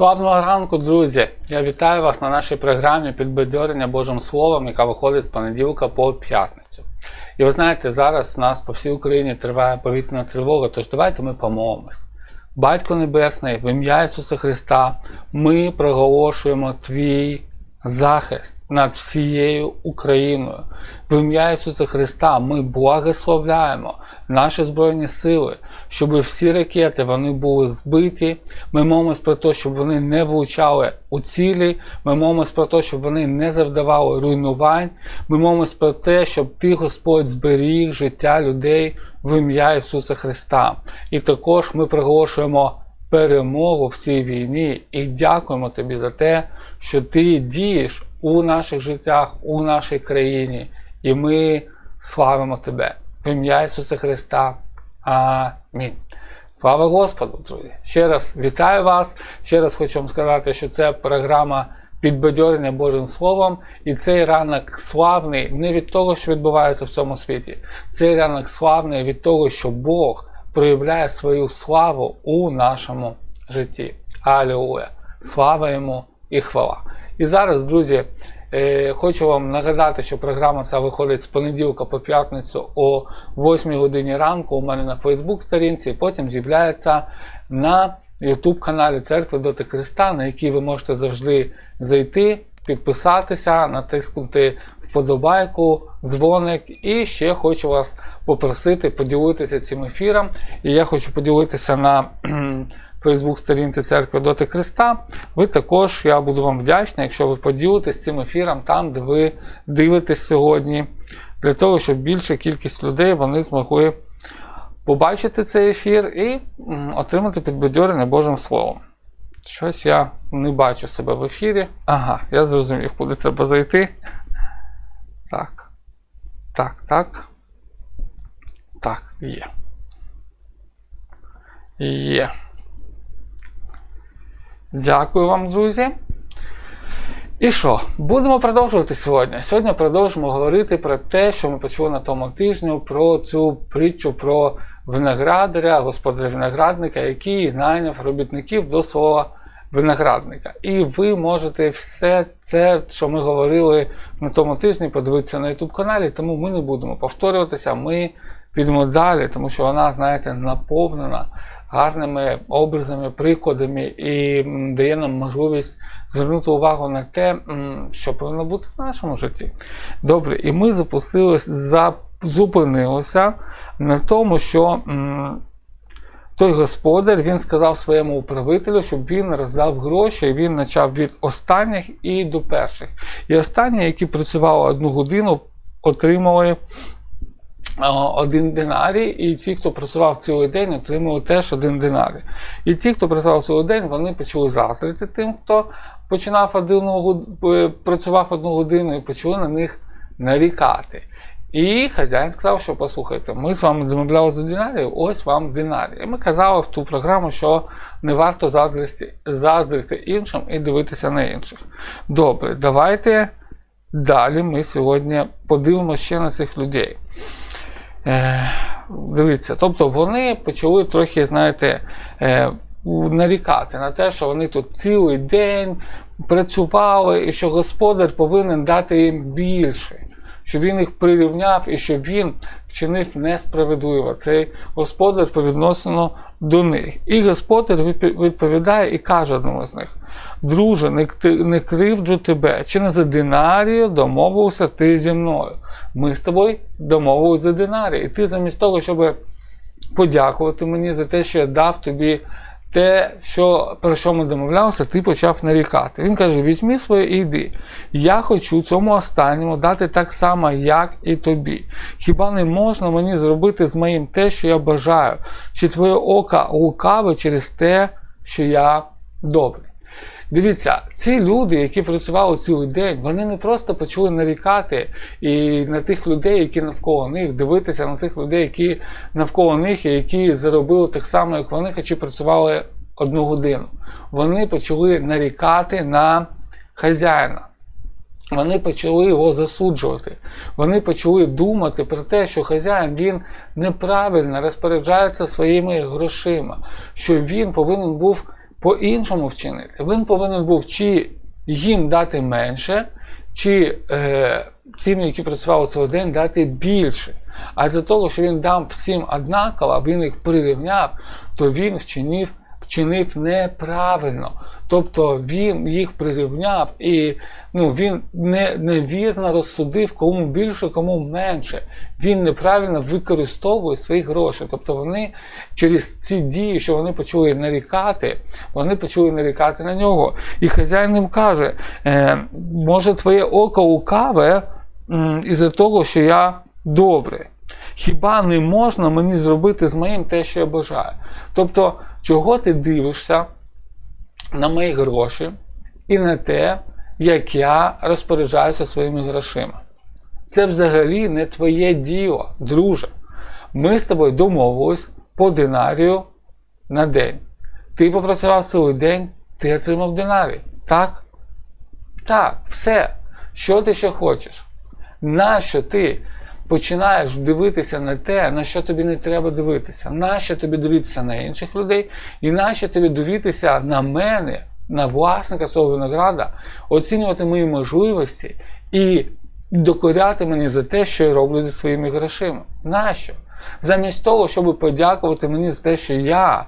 Славного ранку, друзі! Я вітаю вас на нашій програмі підбадьорення Божим Словом, яка виходить з понеділка по п'ятницю. І ви знаєте, зараз у нас по всій Україні триває повітряна тривога, тож давайте ми помолимось. Батько Небесний, в ім'я Ісуса Христа, ми проголошуємо Твій захист над всією Україною. В ім'я Ісуса Христа ми благословляємо наші Збройні Сили, щоб всі ракети вони були збиті. Ми молимось про те, щоб вони не влучали у цілі. Ми молимось про те, щоб вони не завдавали руйнувань. Ми молимось про те, щоб ти, Господь, зберіг життя людей в ім'я Ісуса Христа. І також ми проголошуємо перемогу в цій війні і дякуємо тобі за те, що ти дієш у наших життях, у нашій країні, і ми славимо тебе. В ім'я Ісуса Христа. Амінь. Слава Господу, друзі! Ще раз вітаю вас. Ще раз хочу вам сказати, що це програма підбадьорення Божим Словом. І цей ранок славний не від того, що відбувається в цьому світі. Цей ранок славний від того, що Бог проявляє свою славу у нашому житті. Алілуя! Слава йому і хвала! І зараз, друзі, е, хочу вам нагадати, що програма ця виходить з понеділка по п'ятницю о 8 годині ранку у мене на Фейсбук сторінці, потім з'являється на YouTube каналі Церкви Доти Христа, на який ви можете завжди зайти, підписатися, натиснути вподобайку, дзвоник. І ще хочу вас попросити поділитися цим ефіром. І я хочу поділитися на Фейсбук сторінці церкви Доти Христа. Ви також, я буду вам вдячний, якщо ви поділитесь цим ефіром там, де ви дивитесь сьогодні, для того, щоб більша кількість людей вони змогли побачити цей ефір і отримати підбадьорення Божим Словом. Щось я не бачу себе в ефірі. Ага, я зрозумів, куди треба зайти. Так. Так, так. Так, є. Є. Дякую вам, друзі. І що? Будемо продовжувати сьогодні. Сьогодні продовжимо говорити про те, що ми почули на тому тижню, про цю притчу про виноградаря, господаря виноградника, який найняв робітників до свого виноградника. І ви можете все це, що ми говорили на тому тижні, подивитися на YouTube каналі, тому ми не будемо повторюватися. Ми підемо далі, тому що вона, знаєте, наповнена гарними образами, прикладами і дає нам можливість звернути увагу на те, що повинно бути в нашому житті. Добре, і ми запустилися, зупинилися на тому, що той господар він сказав своєму управителю, щоб він роздав гроші, і він почав від останніх і до перших. І останні, які працювали одну годину, отримали один динарій, і ті, хто працював цілий день, отримали теж один динарій. І ті, хто працював цілий день, вони почали заздрити тим, хто починав одну, е, працював одну годину і почали на них нарікати. І хазяїн сказав, що послухайте, ми з вами домовляли за динарій, ось вам динарій. І ми казали в ту програму, що не варто заздрити, заздрити іншим і дивитися на інших. Добре, давайте далі ми сьогодні подивимося ще на цих людей. Е, дивіться, тобто вони почали трохи, знаєте, е, нарікати на те, що вони тут цілий день працювали, і що господар повинен дати їм більше, щоб він їх прирівняв і щоб він вчинив несправедливо. Цей господар по відносину до них. І господар відповідає і каже одному з них: Друже, не кривджу тебе, чи не за динарію домовився ти зі мною. Ми з тобою домовилися за динарій. І ти замість того, щоб подякувати мені за те, що я дав тобі те, що, про що ми домовлялися, ти почав нарікати. Він каже: візьми своє і йди. Я хочу цьому останньому дати так само, як і тобі. Хіба не можна мені зробити з моїм те, що я бажаю? Чи твоє око лукаве через те, що я добрий? Дивіться, ці люди, які працювали цілий день, вони не просто почали нарікати і на тих людей, які навколо них, дивитися на цих людей, які навколо них, і які заробили так само, як вони, хоча працювали одну годину. Вони почали нарікати на хазяїна. Вони почали його засуджувати. Вони почали думати про те, що хазяїн він неправильно розпоряджається своїми грошима, що він повинен був по-іншому вчинити. Він повинен був чи їм дати менше, чи е, цим, які працювали цей день, дати більше. А за того, що він дав всім однаково, він їх прирівняв, то він вчинив, вчинив неправильно. Тобто він їх прирівняв і ну, він не, невірно розсудив, кому більше, кому менше. Він неправильно використовує свої гроші. Тобто вони через ці дії, що вони почали нарікати, вони почали нарікати на нього. І хазяїн їм каже: е, може, твоє око лукаве із-за того, що я добрий. Хіба не можна мені зробити з моїм те, що я бажаю? Тобто, чого ти дивишся на мої гроші і на те, як я розпоряджаюся своїми грошима? Це взагалі не твоє діло, друже. Ми з тобою домовились по динарію на день. Ти попрацював цілий день, ти отримав динарій. Так? Так, все. Що ти ще хочеш? Нащо ти починаєш дивитися на те, на що тобі не треба дивитися? Нащо тобі дивитися на інших людей? І нащо тобі дивитися на мене, на власника свого винограда, оцінювати мої можливості і докоряти мені за те, що я роблю зі своїми грошима? Нащо? Замість того, щоб подякувати мені за те, що я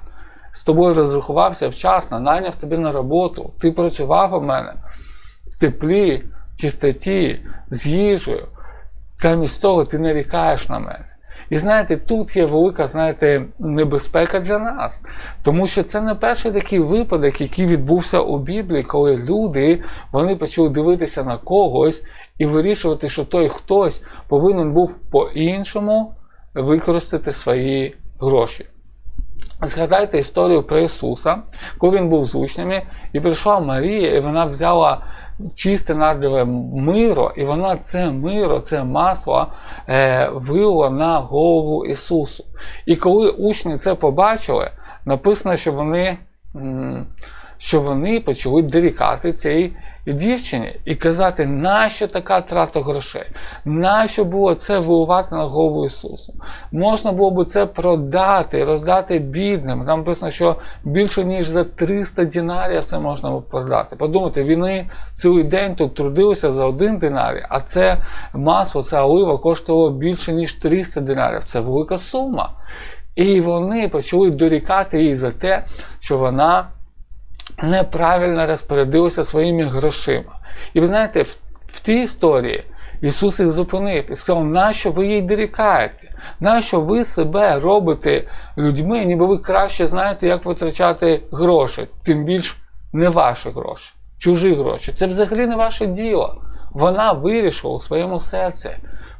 з тобою розрахувався вчасно, найняв тебе на роботу, ти працював у мене в теплі, чистоті, з їжею. Замість того ти нарікаєш на мене. І знаєте, тут є велика, знаєте, небезпека для нас. Тому що це не перший такий випадок, який відбувся у Біблії, коли люди вони почали дивитися на когось і вирішувати, що той хтось повинен був по-іншому використати свої гроші. Згадайте історію про Ісуса, коли він був з учнями, і прийшла Марія, і вона взяла чисте нардове миро, і вона це миро, це масло е, вилила на голову Ісусу. І коли учні це побачили, написано, що вони, що вони почали дорікати цій дівчині і казати, нащо така трата грошей? Нащо було це виливати на голову Ісусу? Можна було б це продати, роздати бідним. Там написано, що більше ніж за 300 динарів це можна було продати. Подумайте, вони цілий день тут трудилися за один динарій, а це масло, ця олива коштувало більше ніж 300 динарів. Це велика сума. І вони почали дорікати їй за те, що вона неправильно розпорядилася своїми грошима. І ви знаєте, в, в тій історії Ісус їх зупинив і сказав, нащо ви їй дорікаєте? Нащо ви себе робите людьми, ніби ви краще знаєте, як витрачати гроші, тим більш не ваші гроші, чужі гроші. Це взагалі не ваше діло. Вона вирішила у своєму серці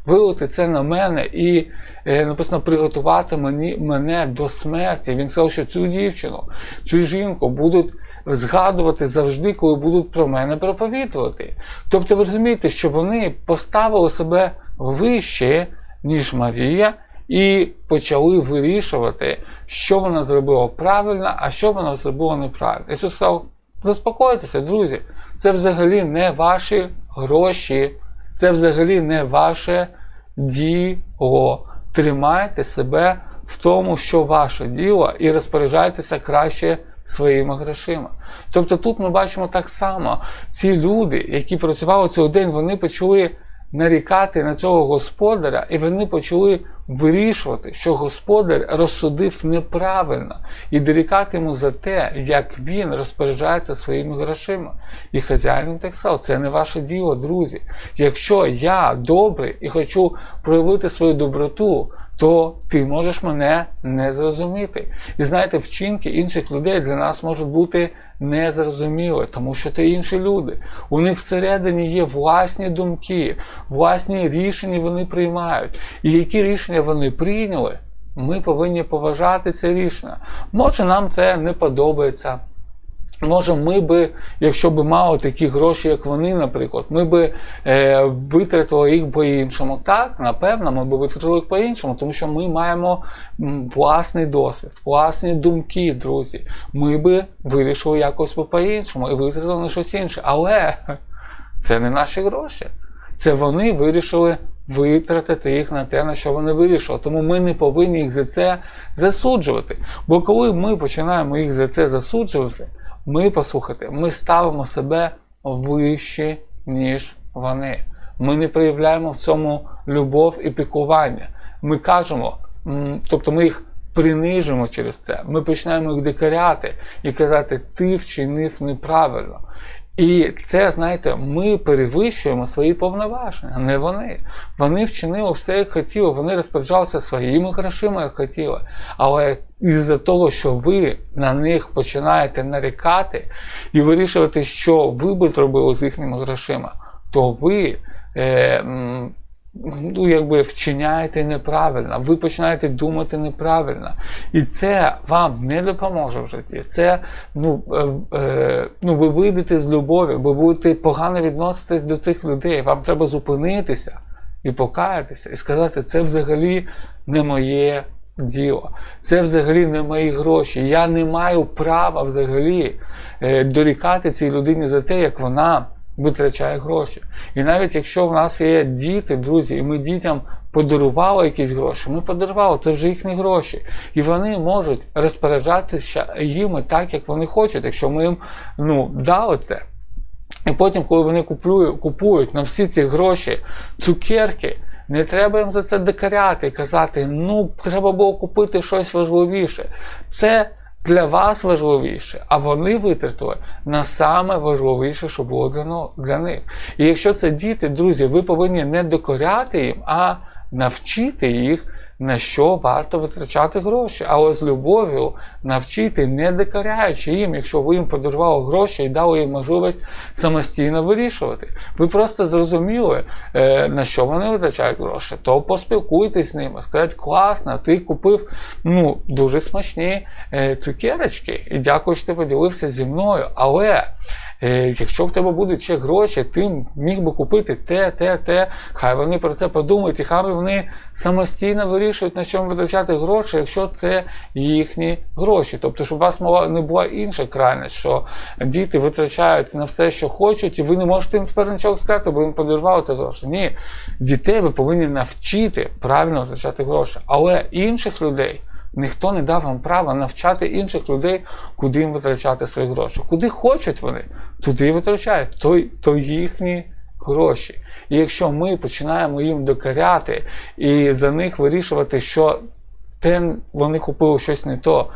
вилити це на мене і е, написано приготувати мені, мене до смерті. Він сказав, що цю дівчину, цю жінку будуть згадувати завжди, коли будуть про мене проповідувати. Тобто ви розумієте, що вони поставили себе вище, ніж Марія, і почали вирішувати, що вона зробила правильно, а що вона зробила неправильно. Ісус сказав, заспокойтеся, друзі, це взагалі не ваші гроші, це взагалі не ваше діло. Тримайте себе в тому, що ваше діло, і розпоряджайтеся краще своїми грошима. Тобто тут ми бачимо так само, ці люди, які працювали цей день, вони почали нарікати на цього господаря, і вони почали вирішувати, що господар розсудив неправильно, і дорікати йому за те, як він розпоряджається своїми грошима. І хазяїн так сказав, це не ваше діло, друзі. Якщо я добрий і хочу проявити свою доброту, то ти можеш мене не зрозуміти. І знаєте, вчинки інших людей для нас можуть бути незрозуміли, тому що це інші люди. У них всередині є власні думки, власні рішення вони приймають. І які рішення вони прийняли, ми повинні поважати це рішення. Може, нам це не подобається. Може, ми би, якщо б мали такі гроші, як вони, наприклад, ми би е, витратили їх по-іншому. Так, напевно, ми б витратили їх по-іншому, тому що ми маємо власний досвід, власні думки, друзі. Ми би вирішили якось по-іншому і витратили на щось інше. Але це не наші гроші. Це вони вирішили витратити їх на те, на що вони вирішили. Тому ми не повинні їх за це засуджувати. Бо коли ми починаємо їх за це засуджувати, Ми, послухайте, ми ставимо себе вище, ніж вони. Ми не проявляємо в цьому любов і піклування. Ми кажемо, тобто ми їх принижимо через це. Ми починаємо їх дикаряти і казати, ти вчинив неправильно. І це, знаєте, ми перевищуємо свої повноваження, не вони. Вони вчинили все, як хотіли, вони розпоряджалися своїми грошима, як хотіли. Але із-за того, що ви на них починаєте нарікати і вирішувати, що ви би зробили з їхніми грошима, то ви. Е, ну, якби вчиняєте неправильно, ви починаєте думати неправильно. І це вам не допоможе в житті. Це ну, е, е, ну, ви вийдете з любові, ви будете погано відноситись до цих людей. Вам треба зупинитися і покаятися, і сказати, це взагалі не моє діло, це взагалі не мої гроші. Я не маю права взагалі е, дорікати цій людині за те, як вона витрачає гроші. І навіть якщо в нас є діти, друзі, і ми дітям подарували якісь гроші, ми подарували, це вже їхні гроші. І вони можуть розпоряджатися їми так, як вони хочуть, якщо ми їм ну, дали це. І потім, коли вони купують, купують на всі ці гроші цукерки, не треба їм за це докаряти і казати, ну, треба було купити щось важливіше. Це для вас важливіше, а вони витратили на саме важливіше, що було для, них. І якщо це діти, друзі, ви повинні не докоряти їм, а навчити їх, на що варто витрачати гроші. Але з любов'ю навчити, не докоряючи їм, якщо ви їм подарували гроші і дали їм можливість самостійно вирішувати. Ви просто зрозуміли, е, на що вони витрачають гроші, то поспілкуйтесь з ними, скажіть, класно, ти купив ну, дуже смачні е, цукерочки, і дякую, що ти поділився зі мною. Але якщо в тебе будуть ще гроші, ти міг би купити те, те, те. Хай вони про це подумають, і хай вони самостійно вирішують, на чому витрачати гроші, якщо це їхні гроші. Тобто, щоб у вас мала не була інша крайність, що діти витрачають на все, що хочуть, і ви не можете їм тепер нічого сказати, бо їм подарували це гроші. Ні, дітей ви повинні навчити правильно витрачати гроші. Але інших людей. Ніхто не дав вам права навчати інших людей, куди їм витрачати свої гроші. Куди хочуть вони, туди витрачають. То, то їхні гроші. І якщо ми починаємо їм докаряти і за них вирішувати, що те вони купили щось не то.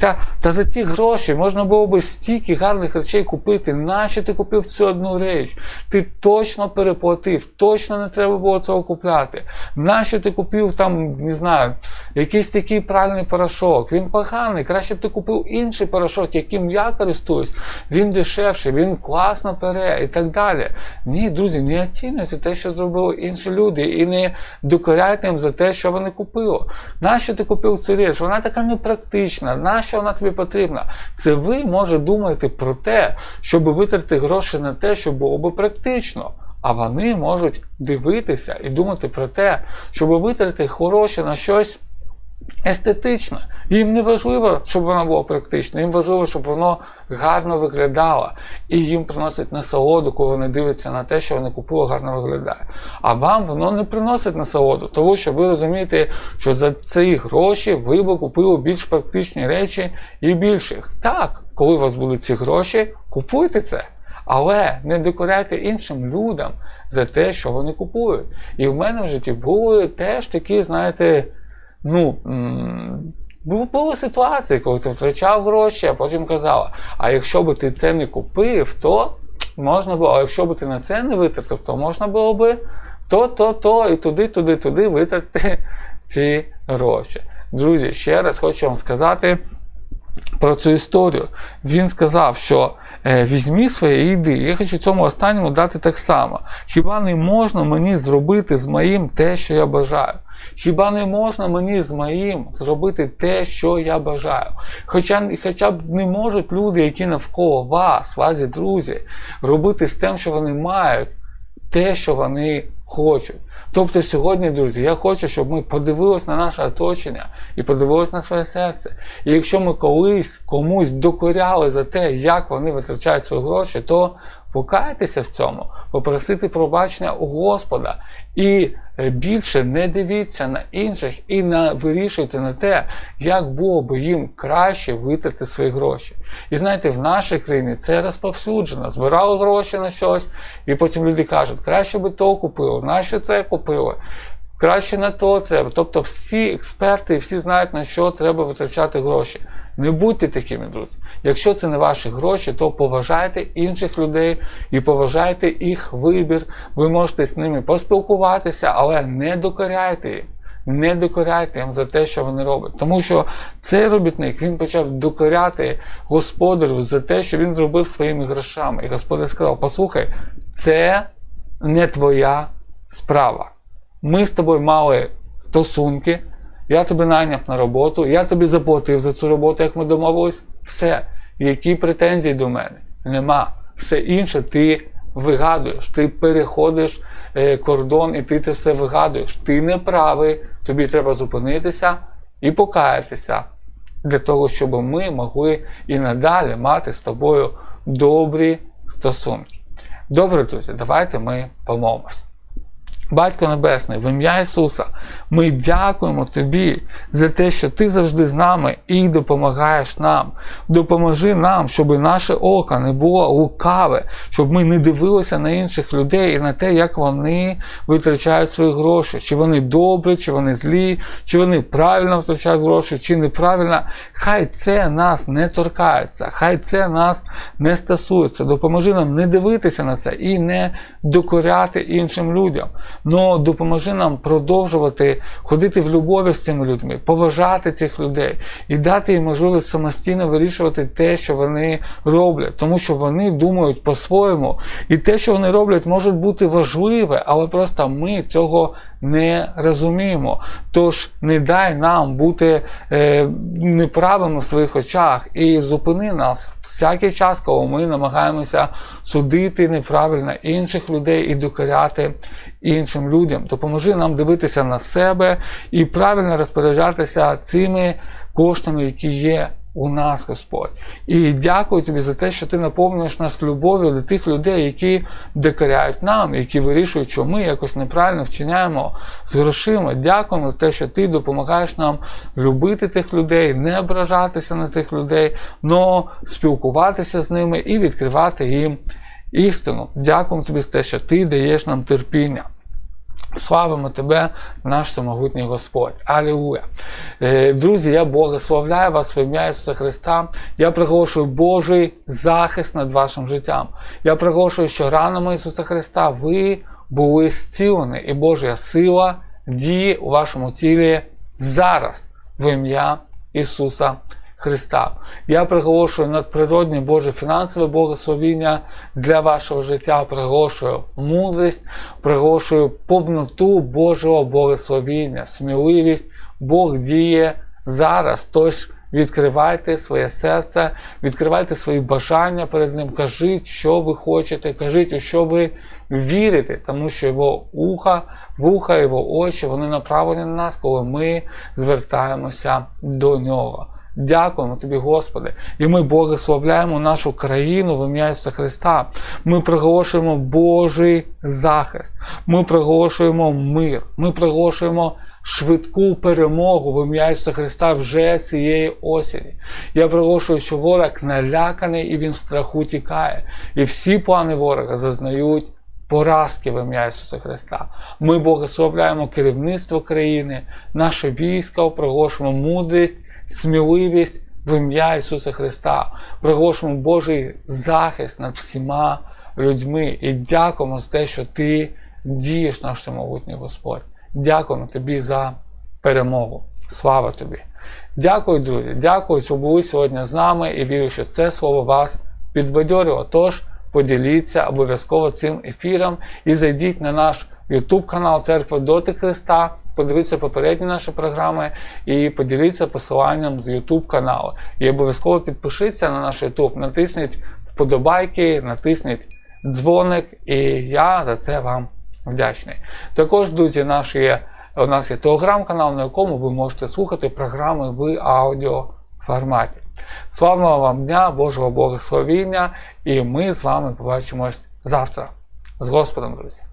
Та, та за ці гроші можна було би стільки гарних речей купити. Нащо ти купив цю одну річ? Ти точно переплатив, точно не треба було цього купляти. Нащо ти купив там, не знаю, якийсь такий правильний порошок? Він поганий. Краще б ти купив інший порошок, яким я користуюсь. Він дешевший, він класно пере і так далі. Ні, друзі, не оцінюйте те, що зробили інші люди, і не докоряйте їм за те, що вони купили. Нащо ти купив цю річ? Вона така непрактична. Нащо вона тобі потрібна? Це ви може думаєте про те, щоб витрати гроші на те, що було би практично. А вони можуть дивитися і думати про те, щоб витрати гроші на щось естетичне. Їм не важливо, щоб воно було практично, їм важливо, щоб воно гарно виглядало. І їм приносить насолоду, коли вони дивляться на те, що вони купили, гарно виглядає. А вам воно не приносить насолоду, тому що ви розумієте, що за ці гроші ви б купили більш практичні речі і більших. Так, коли у вас будуть ці гроші, купуйте це. Але не докоряйте іншим людям за те, що вони купують. І в мене в житті були теж такі, знаєте, ну. Були ситуації, коли ти втрачав гроші, а потім казав, а якщо би ти це не купив, то можна було, а якщо би ти на це не витратив, то можна було би то, то, то, і туди, туди, туди витратити ці гроші. Друзі, ще раз хочу вам сказати про цю історію. Він сказав, що е, візьмі своє і йди. Я хочу цьому останньому дати так само. Хіба не можна мені зробити з моїм те, що я бажаю? Хіба не можна мені з моїм зробити те, що я бажаю? Хоча, хоча б не можуть люди, які навколо вас, вас друзі, робити з тим, що вони мають, те, що вони хочуть. Тобто сьогодні, друзі, я хочу, щоб ми подивилися на наше оточення і подивилися на своє серце. І якщо ми колись комусь докоряли за те, як вони витрачають свої гроші, то покайтеся в цьому. попросити пробачення у Господа. І е, більше не дивіться на інших і не вирішуйте на те, як було би їм краще витрати свої гроші. І знаєте, в нашій країні це розповсюджено. Збирали гроші на щось, і потім люди кажуть, краще би то купили, нащо це купили. Краще на то треба. Тобто всі експерти всі знають, на що треба витрачати гроші. Не будьте такими, друзі. Якщо це не ваші гроші, то поважайте інших людей і поважайте їх вибір. Ви можете з ними поспілкуватися, але не докоряйте їм. Не докоряйте їм за те, що вони роблять. Тому що цей робітник він почав докоряти господарю за те, що він зробив своїми грошами. І господар сказав: Послухай, це не твоя справа. Ми з тобою мали стосунки, я тебе найняв на роботу, я тобі заплатив за цю роботу, як ми домовились. Все. Які претензії до мене? Нема. Все інше ти вигадуєш, ти переходиш е, кордон і ти це все вигадуєш. Ти не правий, тобі треба зупинитися і покаятися для того, щоб ми могли і надалі мати з тобою добрі стосунки. Добре, друзі, давайте ми помовимося. Батько Небесний, в ім'я Ісуса, ми дякуємо Тобі за те, що Ти завжди з нами і допомагаєш нам. Допоможи нам, щоб наше око не було лукаве, щоб ми не дивилися на інших людей і на те, як вони витрачають свої гроші, чи вони добрі, чи вони злі, чи вони правильно витрачають гроші, чи неправильно. Хай це нас не торкається, хай це нас не стосується. Допоможи нам не дивитися на це і не докоряти іншим людям. Но допоможи нам продовжувати ходити в любові з цими людьми, поважати цих людей і дати їм можливість самостійно вирішувати те, що вони роблять, тому що вони думають по-своєму, і те, що вони роблять, може бути важливе, але просто ми цього не розуміємо. Тож не дай нам бути е, неправими в своїх очах і зупини нас. Всякий час, коли ми намагаємося судити неправильно інших людей і докоряти іншим людям. Допоможи нам дивитися на себе і правильно розпоряджатися цими коштами, які є у нас, Господь. І дякую тобі за те, що ти наповнюєш нас любов'ю до тих людей, які докоряють нам, які вирішують, що ми якось неправильно вчиняємо з грошима. Дякуємо за те, що ти допомагаєш нам любити тих людей, не ображатися на цих людей, але спілкуватися з ними і відкривати їм істину. Дякуємо тобі за те, що ти даєш нам терпіння. Славимо тебе, наш самогутній Господь. Алілуя. Е, Друзі, я благословляю вас в ім'я Ісуса Христа. Я приголошую Божий захист над вашим життям. Я приголошую, що ранами Ісуса Христа ви були зцілені, і Божа сила діє у вашому тілі зараз в ім'я Ісуса Христа. Я приголошую надприродне Боже фінансове благословіння для вашого життя, приголошую мудрість, приголошую повноту Божого благословіння, сміливість. Бог діє зараз. Тож відкривайте своє серце, відкривайте свої бажання перед Ним, кажіть, що ви хочете, кажіть, у що ви вірите, тому що його уха, вуха, його очі, вони направлені на нас, коли ми звертаємося до нього. Дякуємо тобі, Господи, і ми благословляємо нашу країну в ім'я Ісуса Христа. Ми приголошуємо Божий захист, ми приголошуємо мир, ми приголошуємо швидку перемогу в ім'я Ісуса Христа вже цієї осені. Я приголошую, що ворог наляканий і він в страху тікає. І всі плани ворога зазнають. Поразки в ім'я Ісуса Христа. Ми благословляємо керівництво країни, наше військо, приголошуємо мудрість сміливість в ім'я Ісуса Христа. Приголошуємо Божий захист над всіма людьми і дякуємо за те, що Ти дієш наш самогутній Господь. Дякуємо Тобі за перемогу. Слава Тобі! Дякую, друзі! Дякую, що були сьогодні з нами і вірю, що це слово вас підбадьорило. Тож поділіться обов'язково цим ефіром і зайдіть на наш YouTube канал Церква Доти Христа подивіться попередні наші програми і поділіться посиланням з YouTube каналу. І обов'язково підпишіться на наш YouTube, натисніть вподобайки, натисніть дзвоник, і я за це вам вдячний. Також, друзі, наш є, у нас є телеграм-канал, на якому ви можете слухати програми в аудіоформаті. Славного вам дня, Божого благословіння, і ми з вами побачимось завтра. З Господом, друзі!